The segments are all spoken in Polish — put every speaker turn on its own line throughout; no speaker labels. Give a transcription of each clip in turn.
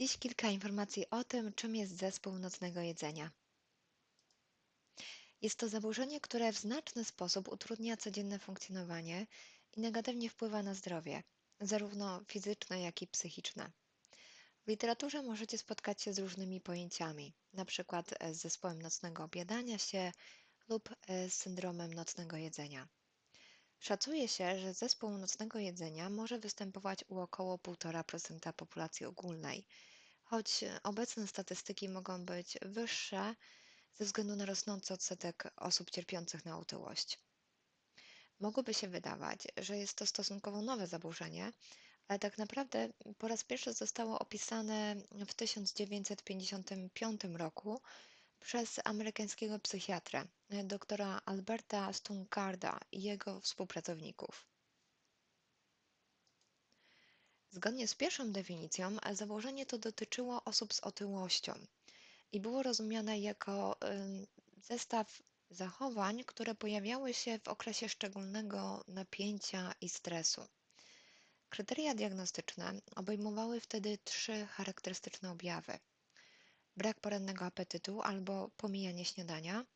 Dziś kilka informacji o tym, czym jest zespół nocnego jedzenia. Jest to zaburzenie, które w znaczny sposób utrudnia codzienne funkcjonowanie i negatywnie wpływa na zdrowie, zarówno fizyczne, jak i psychiczne. W literaturze możecie spotkać się z różnymi pojęciami, przykład e, z zespołem nocnego objadania się lub e, z syndromem nocnego jedzenia. Szacuje się, że zespół nocnego jedzenia może występować u około 1,5% populacji ogólnej, choć obecne statystyki mogą być wyższe ze względu na rosnący odsetek osób cierpiących na otyłość. Mogłoby się wydawać, że jest to stosunkowo nowe zaburzenie, ale tak naprawdę po raz pierwszy zostało opisane w 1955 roku przez amerykańskiego psychiatrę, doktora Alberta Stungarda i jego współpracowników. Zgodnie z pierwszą definicją, zaburzenie to dotyczyło osób z otyłością i było rozumiane jako zestaw zachowań, które pojawiały się w okresie szczególnego napięcia i stresu. Kryteria diagnostyczne obejmowały wtedy trzy charakterystyczne objawy: brak porannego apetytu albo pomijanie śniadania,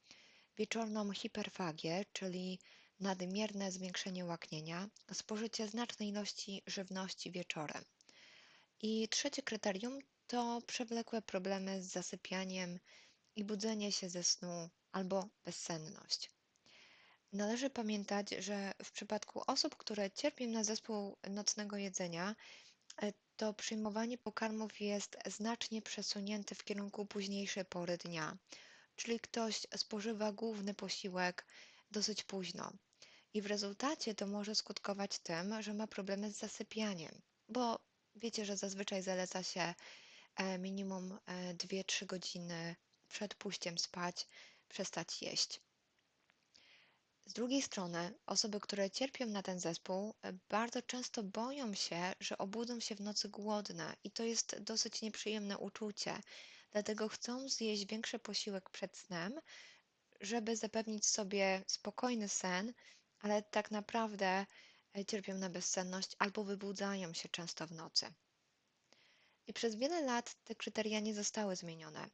wieczorną hiperfagię, czyli nadmierne zwiększenie łaknienia, spożycie znacznej ilości żywności wieczorem. I trzecie kryterium to przewlekłe problemy z zasypianiem i budzenie się ze snu albo bezsenność. Należy pamiętać, że w przypadku osób, które cierpią na zespół nocnego jedzenia, e, to przyjmowanie pokarmów jest znacznie przesunięte w kierunku późniejszej pory dnia, czyli ktoś spożywa główny posiłek dosyć późno. I w rezultacie to może skutkować tym, że ma problemy z zasypianiem, bo wiecie, że zazwyczaj zaleca się e, minimum 2-3 e, godziny przed pójściem spać przestać jeść. Z drugiej strony, osoby, które cierpią na ten zespół, e, bardzo często boją się, że obudzą się w nocy głodne i to jest dosyć nieprzyjemne uczucie. Dlatego chcą zjeść większy posiłek przed snem, żeby zapewnić sobie spokojny sen, ale tak naprawdę e, cierpią na bezsenność albo wybudzają się często w nocy. I przez wiele lat te kryteria nie zostały zmienione,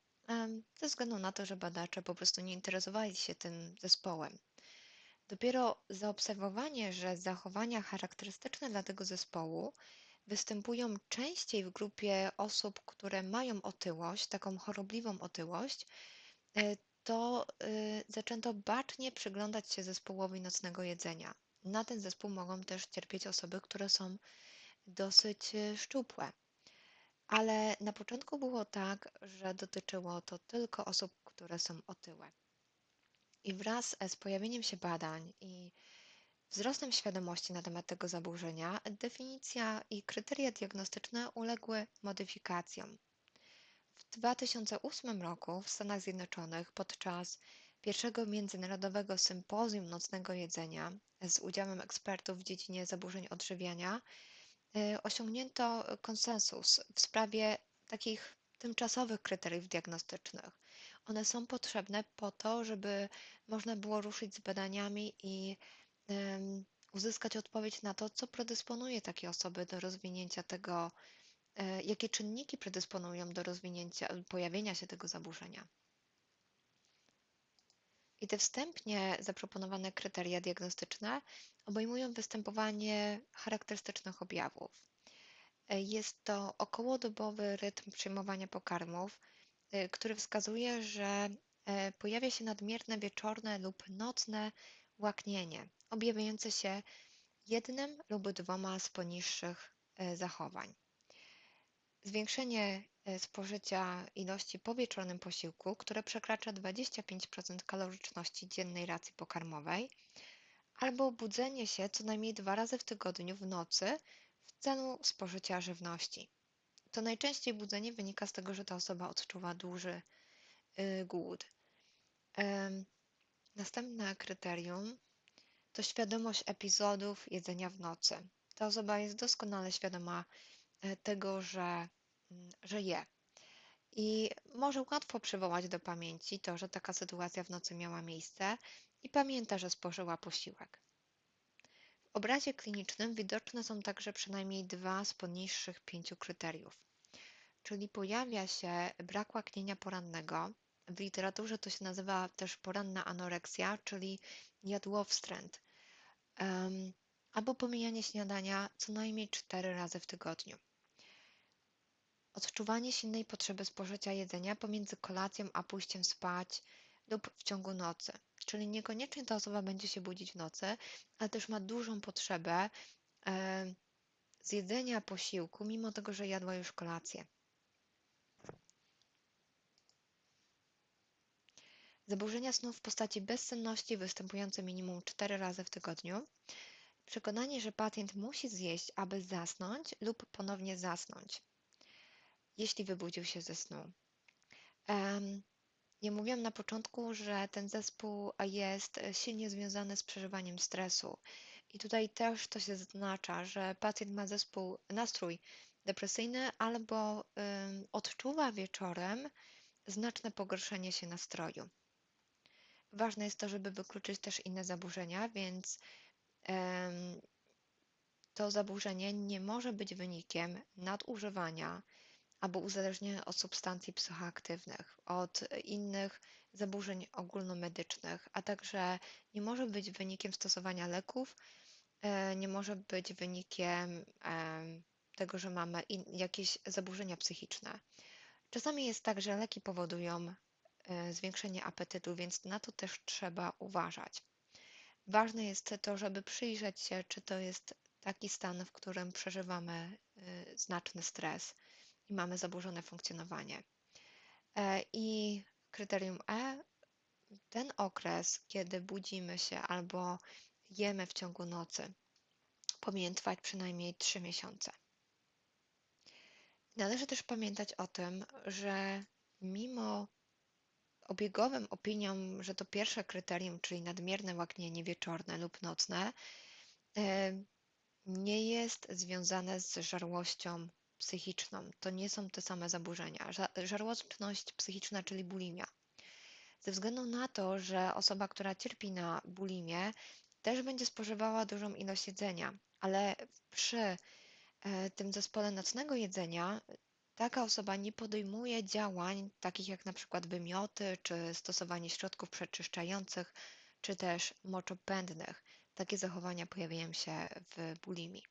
ze względu na to, że badacze po prostu nie interesowali się tym zespołem. Dopiero zaobserwowanie, że zachowania charakterystyczne dla tego zespołu występują częściej w grupie osób, które mają otyłość, taką chorobliwą otyłość, e, to y, zaczęto bacznie przyglądać się zespołowi nocnego jedzenia. Na ten zespół mogą też cierpieć osoby, które są dosyć y, szczupłe. Ale na początku było tak, że dotyczyło to tylko osób, które są otyłe. I wraz z pojawieniem się badań i wzrostem świadomości na temat tego zaburzenia, definicja i kryteria diagnostyczne uległy modyfikacjom. W 2008 roku w Stanach Zjednoczonych podczas pierwszego międzynarodowego sympozjum nocnego jedzenia z udziałem ekspertów w dziedzinie zaburzeń odżywiania y, osiągnięto konsensus w sprawie takich tymczasowych kryteriów diagnostycznych. One są potrzebne po to, żeby można było ruszyć z badaniami i uzyskać odpowiedź na to, co predysponuje takie osoby do rozwinięcia tego, jakie czynniki predysponują do rozwinięcia, pojawienia się tego zaburzenia. I te wstępnie zaproponowane kryteria diagnostyczne obejmują występowanie charakterystycznych objawów. E, jest to okołodobowy rytm przyjmowania pokarmów, Y, który wskazuje, że e, pojawia się nadmierne wieczorne lub nocne łaknienie, objawiające się jednym lub dwoma z poniższych e, zachowań. Zwiększenie e, spożycia ilości po wieczornym posiłku, które przekracza 25% kaloryczności dziennej racji pokarmowej, albo budzenie się co najmniej dwa razy w tygodniu w nocy w celu spożycia żywności to najczęściej budzenie wynika z tego, że ta osoba odczuwa duży y, głód. Następne kryterium to świadomość epizodów jedzenia w nocy. Ta osoba jest doskonale świadoma tego, że, mm, że je. I może łatwo przywołać do pamięci to, że taka sytuacja w nocy miała miejsce i pamięta, że spożyła posiłek. W obrazie klinicznym widoczne są także przynajmniej dwa z poniższych pięciu kryteriów. czyli pojawia się brak łaknienia porannego. W literaturze to się nazywa też poranna anoreksja, czyli jadłowstręt, em, albo pomijanie śniadania co najmniej 4 razy w tygodniu. Odczuwanie silnej potrzeby spożycia jedzenia pomiędzy kolacją a pójściem spać lub w ciągu nocy. Czyli niekoniecznie ta osoba będzie się budzić w nocy, ale też ma dużą potrzebę e, zjedzenia posiłku, mimo tego, że jadła już kolację. Zaburzenia snu w postaci bezsenności występujące minimum 4 razy w tygodniu. Przekonanie, że pacjent musi zjeść, aby zasnąć lub ponownie zasnąć, jeśli wybudził się ze snu. Ja mówiłam na początku, że ten zespół jest silnie związany z przeżywaniem stresu. I tutaj też to się zaznacza, że pacjent ma zespół, nastrój depresyjny albo odczuwa wieczorem znaczne pogorszenie się nastroju. Ważne jest to, żeby wykluczyć też inne zaburzenia, więc to zaburzenie nie może być wynikiem nadużywania albo uzależnienia od substancji psychoaktywnych, od innych zaburzeń ogólnomedycznych, a także nie może być wynikiem stosowania leków, e, nie może być wynikiem em, tego, że mamy jakieś zaburzenia psychiczne. Czasami jest tak, że leki powodują e, zwiększenie apetytu, więc na to też trzeba uważać. Ważne jest to, żeby przyjrzeć się, czy to jest taki stan, w którym przeżywamy e, znaczny stres i mamy zaburzone funkcjonowanie. E, I kryterium E, ten okres, kiedy budzimy się albo jemy w ciągu nocy, powinien trwać przynajmniej 3 miesiące. Należy też pamiętać o tym, że mimo obiegowym opiniom, że to pierwsze kryterium, czyli nadmierne łaknienie wieczorne lub nocne, e, nie jest związane z żarłością psychiczną. To nie są te same zaburzenia. Żarłoczność psychiczna, czyli bulimia. Ze względu na to, że osoba, która cierpi na bulimię, też będzie spożywała dużą ilość jedzenia, ale przy e, tym zespole nocnego jedzenia taka osoba nie podejmuje działań takich jak na przykład wymioty, czy stosowanie środków przeczyszczających, czy też moczopędnych. Takie zachowania pojawiają się w bulimii.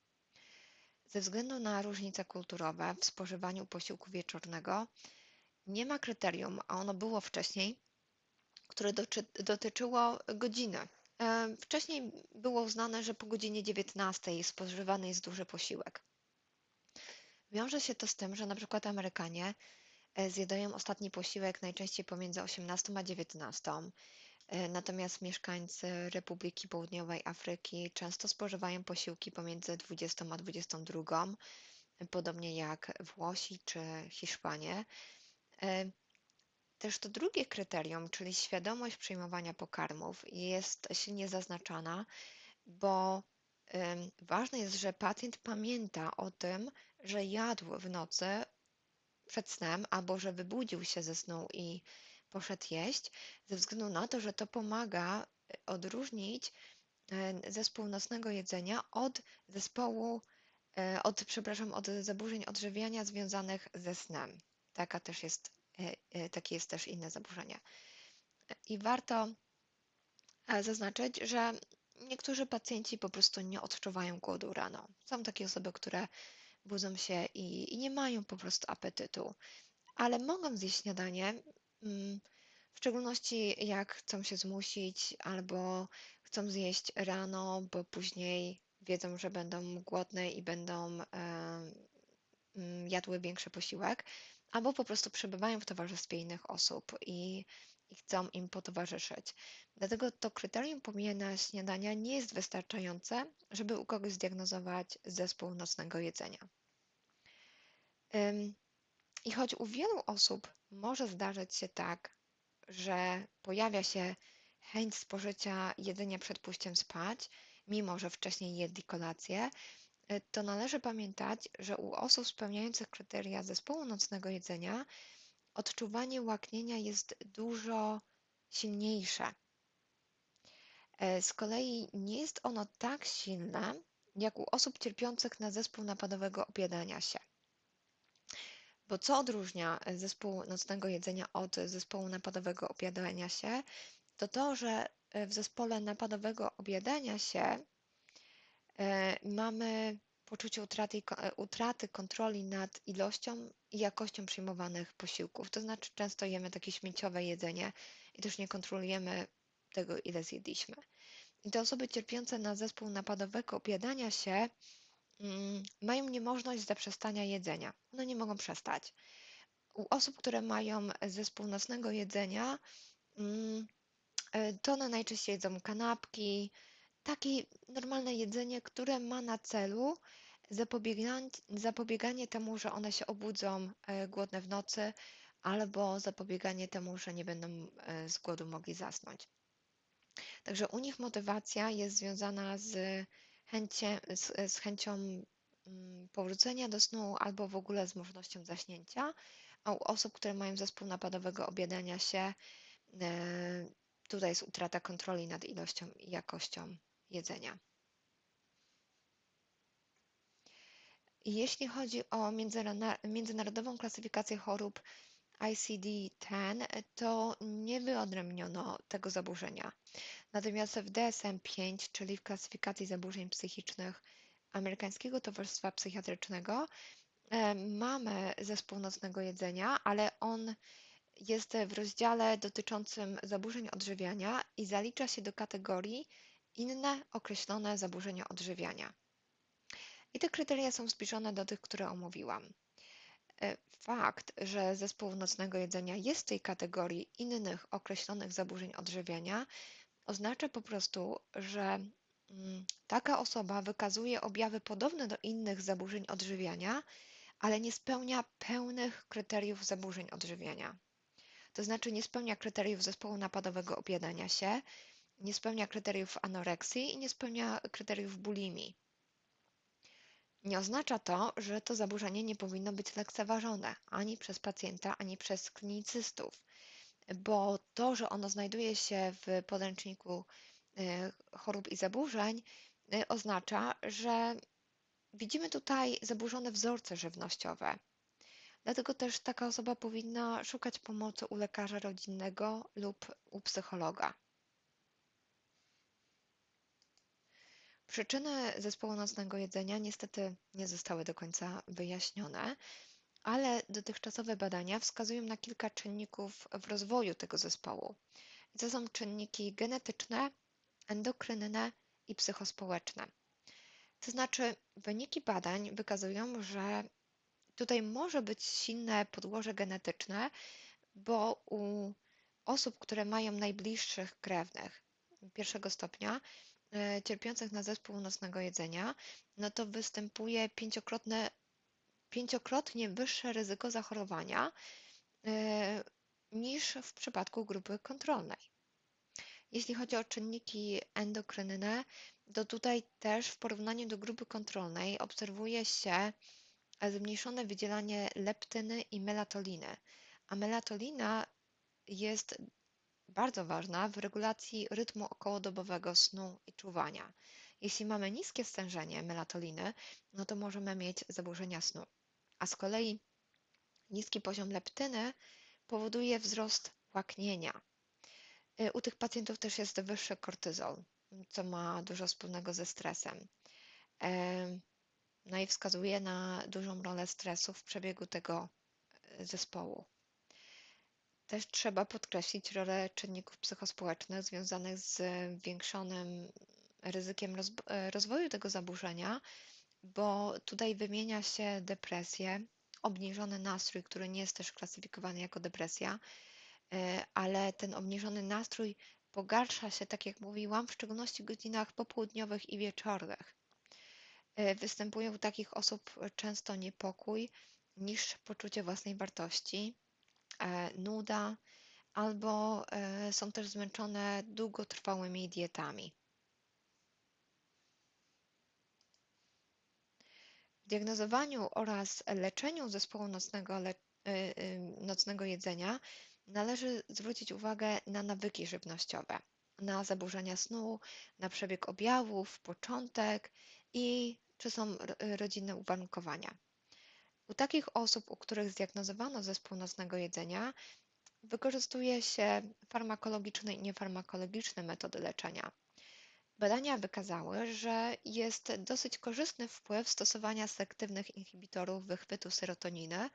Ze względu na różnice kulturowe w spożywaniu posiłku wieczornego nie ma kryterium, a ono było wcześniej, które dotyczyło godziny. E, wcześniej było uznane, że po godzinie 19 spożywany jest duży posiłek. Wiąże się to z tym, że na przykład Amerykanie e, zjadają ostatni posiłek najczęściej pomiędzy 18 a 19. E, natomiast mieszkańcy Republiki Południowej Afryki często spożywają posiłki pomiędzy 20 a 22, podobnie jak Włosi czy Hiszpanie. E, też to drugie kryterium, czyli świadomość przyjmowania pokarmów, jest silnie zaznaczana, bo ważne jest, że pacjent pamięta o tym, że jadł w nocy przed snem, albo że wybudził się ze snu i poszedł jeść, ze względu na to, że to pomaga e, odróżnić e, zespół nocnego jedzenia od zespołu, e, od, przepraszam, od zaburzeń odżywiania związanych ze snem. Taka też jest, takie jest też inne zaburzenie. I warto zaznaczyć, że niektórzy pacjenci po prostu nie odczuwają głodu rano. Są takie osoby, które budzą się i, i nie mają po prostu apetytu, ale mogą zjeść śniadanie, mm, w szczególności jak chcą się zmusić albo chcą zjeść rano, bo później wiedzą, że będą głodne i będą mm, jadły większy posiłek, albo po prostu przebywają w towarzystwie innych osób i, i chcą im potowarzyszyć. Dlatego to kryterium pomijania śniadania nie jest wystarczające, żeby u kogoś zdiagnozować zespół nocnego jedzenia. I choć u wielu osób może zdarzyć się tak, że pojawia się chęć spożycia jedzenia przed pójściem spać, mimo że wcześniej jedli kolację, y, to należy pamiętać, że u osób spełniających kryteria zespołu nocnego jedzenia odczuwanie łaknienia jest dużo silniejsze. E, z kolei nie jest ono tak silne jak u osób cierpiących na zespół napadowego obiadania się. Bo co odróżnia e, zespół nocnego jedzenia od zespołu napadowego objadania się, to to, że e, w zespole napadowego objadania się e, mamy poczucie utraty, utraty kontroli nad ilością i jakością przyjmowanych posiłków. To znaczy, często jemy takie śmieciowe jedzenie i też nie kontrolujemy tego, ile zjedliśmy. I te osoby cierpiące na zespół napadowego objadania się mm, mają niemożność zaprzestania jedzenia. One nie mogą przestać. U osób, które mają zespół nocnego jedzenia, mm, e, to one najczęściej jedzą kanapki, takie normalne jedzenie, które ma na celu zapobieganie, zapobieganie temu, że one się obudzą e, głodne w nocy, albo zapobieganie temu, że nie będą e, z głodu mogli zasnąć. Także u nich motywacja jest związana z, chęcie, z, z chęcią mm, powrócenia do snu albo w ogóle z możliwością zaśnięcia, a u osób, które mają zespół napadowego objadania się, e, tutaj jest utrata kontroli nad ilością i jakością jedzenia. Jeśli chodzi o międzynarodową klasyfikację chorób ICD-10, to nie wyodrębniono tego zaburzenia. Natomiast w DSM-5, czyli w klasyfikacji zaburzeń psychicznych Amerykańskiego Towarzystwa Psychiatrycznego, e, mamy zespół nocnego jedzenia, ale on jest w rozdziale dotyczącym zaburzeń odżywiania i zalicza się do kategorii inne określone zaburzenia odżywiania. I te kryteria są zbliżone do tych, które omówiłam. E, fakt, że zespół nocnego jedzenia jest w tej kategorii innych określonych zaburzeń odżywiania, oznacza po prostu, że mm, taka osoba wykazuje objawy podobne do innych zaburzeń odżywiania, ale nie spełnia pełnych kryteriów zaburzeń odżywiania. To znaczy nie spełnia kryteriów zespołu napadowego objadania się, nie spełnia kryteriów anoreksji i nie spełnia kryteriów bulimii. Nie oznacza to, że to zaburzenie nie powinno być lekceważone ani przez pacjenta, ani przez klinicystów, bo to, że ono znajduje się w podręczniku e, chorób i zaburzeń, e, oznacza, że widzimy tutaj zaburzone wzorce żywnościowe. Dlatego też taka osoba powinna szukać pomocy u lekarza rodzinnego lub u psychologa. Przyczyny zespołu nocnego jedzenia niestety nie zostały do końca wyjaśnione, ale dotychczasowe badania wskazują na kilka czynników w rozwoju tego zespołu. to są czynniki genetyczne, endokrynne i psychospołeczne. To znaczy, wyniki badań wykazują, że tutaj może być silne podłoże genetyczne, bo u osób, które mają najbliższych krewnych pierwszego stopnia, cierpiących na zespół nocnego jedzenia, no to występuje pięciokrotne, pięciokrotnie wyższe ryzyko zachorowania e, niż w przypadku grupy kontrolnej. Jeśli chodzi o czynniki endokrynne, to tutaj też w porównaniu do grupy kontrolnej obserwuje się zmniejszone wydzielanie leptyny i melatoliny. A melatolina jest bardzo ważna w regulacji rytmu okołodobowego snu i czuwania. Jeśli mamy niskie stężenie melatoliny, no to możemy mieć zaburzenia snu. A z kolei niski poziom leptyny powoduje wzrost łaknienia. Y, u tych pacjentów też jest wyższy kortyzol, co ma dużo wspólnego ze stresem. No i wskazuje na dużą rolę stresu w przebiegu tego y, zespołu. Też trzeba podkreślić rolę czynników psychospołecznych związanych z zwiększonym ryzykiem e, rozwoju tego zaburzenia, bo tutaj wymienia się depresję, obniżony nastrój, który nie jest też klasyfikowany jako depresja, e, ale ten obniżony nastrój pogarsza się, tak jak mówiłam, w szczególności w godzinach popołudniowych i wieczornych. E, występuje u takich osób często niepokój, niż poczucie własnej wartości, nuda, albo e, są też zmęczone długotrwałymi dietami. W diagnozowaniu oraz leczeniu zespołu nocnego, le e, nocnego jedzenia należy zwrócić uwagę na nawyki żywnościowe, na zaburzenia snu, na przebieg objawów, początek i czy są rodzinne uwarunkowania. U takich osób, u których zdiagnozowano zespół nocnego jedzenia, wykorzystuje się farmakologiczne i niefarmakologiczne metody leczenia. Badania wykazały, że jest dosyć korzystny wpływ stosowania selektywnych inhibitorów wychwytu serotoniny,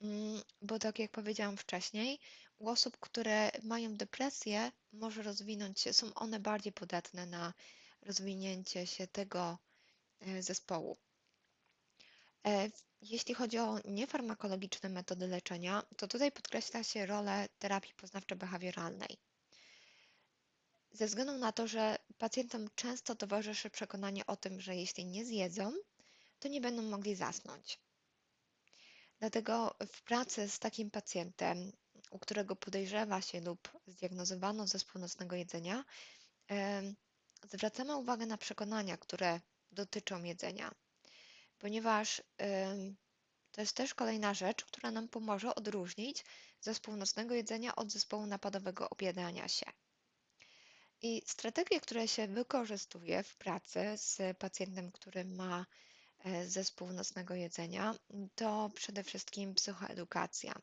mm, bo tak jak powiedziałam wcześniej, u osób, które mają depresję, może rozwinąć się, są one bardziej podatne na rozwinięcie się tego e, zespołu. E, jeśli chodzi o niefarmakologiczne metody leczenia, to tutaj podkreśla się rolę terapii poznawczo-behawioralnej. Ze względu na to, że pacjentom często towarzyszy przekonanie o tym, że jeśli nie zjedzą, to nie będą mogli zasnąć. Dlatego w pracy z takim pacjentem, u którego podejrzewa się lub zdiagnozowano zespół nocnego jedzenia, zwracamy uwagę na przekonania, które dotyczą jedzenia, ponieważ to jest też kolejna rzecz, która nam pomoże odróżnić zespół nocnego jedzenia od zespołu napadowego objadania się. I strategie, które się wykorzystuje w pracy z pacjentem, który ma e, zespół nocnego jedzenia, to przede wszystkim psychoedukacja,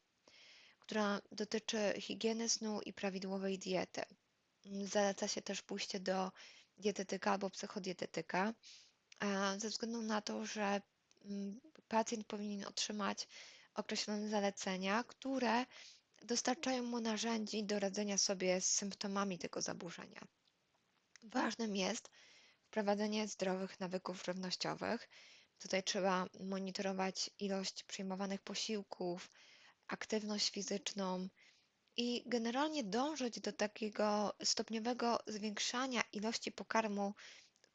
która dotyczy higieny snu i prawidłowej diety. Zaleca się też pójście do dietetyka albo psychodietetyka, ze względu na to, że mm, pacjent powinien otrzymać określone zalecenia, które dostarczają mu narzędzi do radzenia sobie z symptomami tego zaburzenia. Ważnym jest wprowadzenie zdrowych nawyków żywnościowych. Tutaj trzeba monitorować ilość przyjmowanych posiłków, aktywność fizyczną i generalnie dążyć do takiego stopniowego zwiększania ilości pokarmu,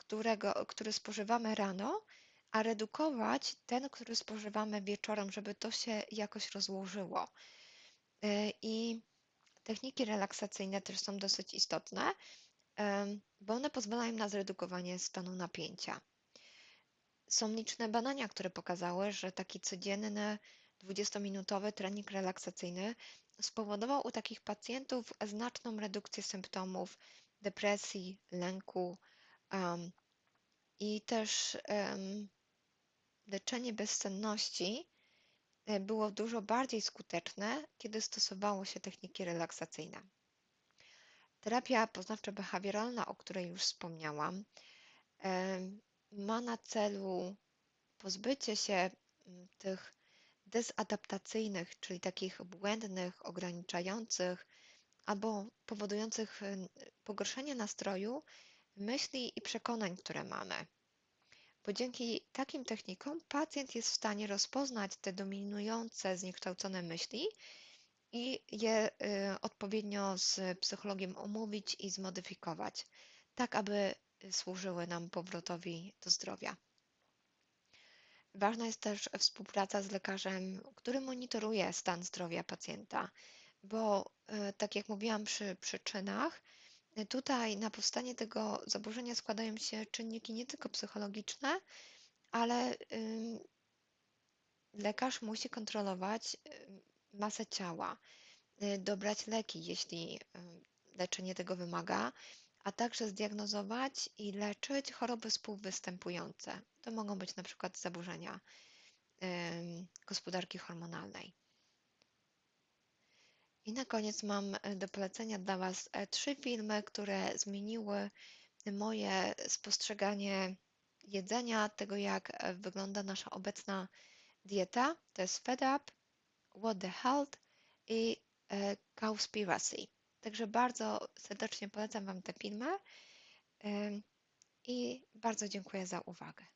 którego, który spożywamy rano, a redukować ten, który spożywamy wieczorem, żeby to się jakoś rozłożyło. Y, I techniki relaksacyjne też są dosyć istotne, bo one pozwalają na zredukowanie stanu napięcia. Są liczne badania, które pokazały, że taki codzienny 20-minutowy trening relaksacyjny spowodował u takich pacjentów znaczną redukcję symptomów depresji, lęku um, i też um, leczenie bezsenności E, było dużo bardziej skuteczne, kiedy stosowało się techniki relaksacyjne. Terapia poznawczo-behawioralna, o której już wspomniałam, ma na celu pozbycie się tych desadaptacyjnych, czyli takich błędnych, ograniczających albo powodujących pogorszenie nastroju myśli i przekonań, które mamy bo dzięki takim technikom pacjent jest w stanie rozpoznać te dominujące, zniekształcone myśli i je y, odpowiednio z psychologiem omówić i zmodyfikować, tak aby służyły nam powrotowi do zdrowia. Ważna jest też współpraca z lekarzem, który monitoruje stan zdrowia pacjenta, bo y, tak jak mówiłam przy przyczynach, Tutaj na powstanie tego zaburzenia składają się czynniki nie tylko psychologiczne, ale lekarz musi kontrolować masę ciała, y, dobrać leki, jeśli leczenie tego wymaga, a także zdiagnozować i leczyć choroby współwystępujące. To mogą być na przykład zaburzenia gospodarki hormonalnej. I na koniec mam e, do polecenia dla Was e, trzy filmy, które zmieniły moje spostrzeganie jedzenia, tego jak e, wygląda nasza obecna dieta. To jest Fed Up, What the Health i Cowspiracy. Także bardzo serdecznie polecam Wam te filmy i bardzo dziękuję za uwagę.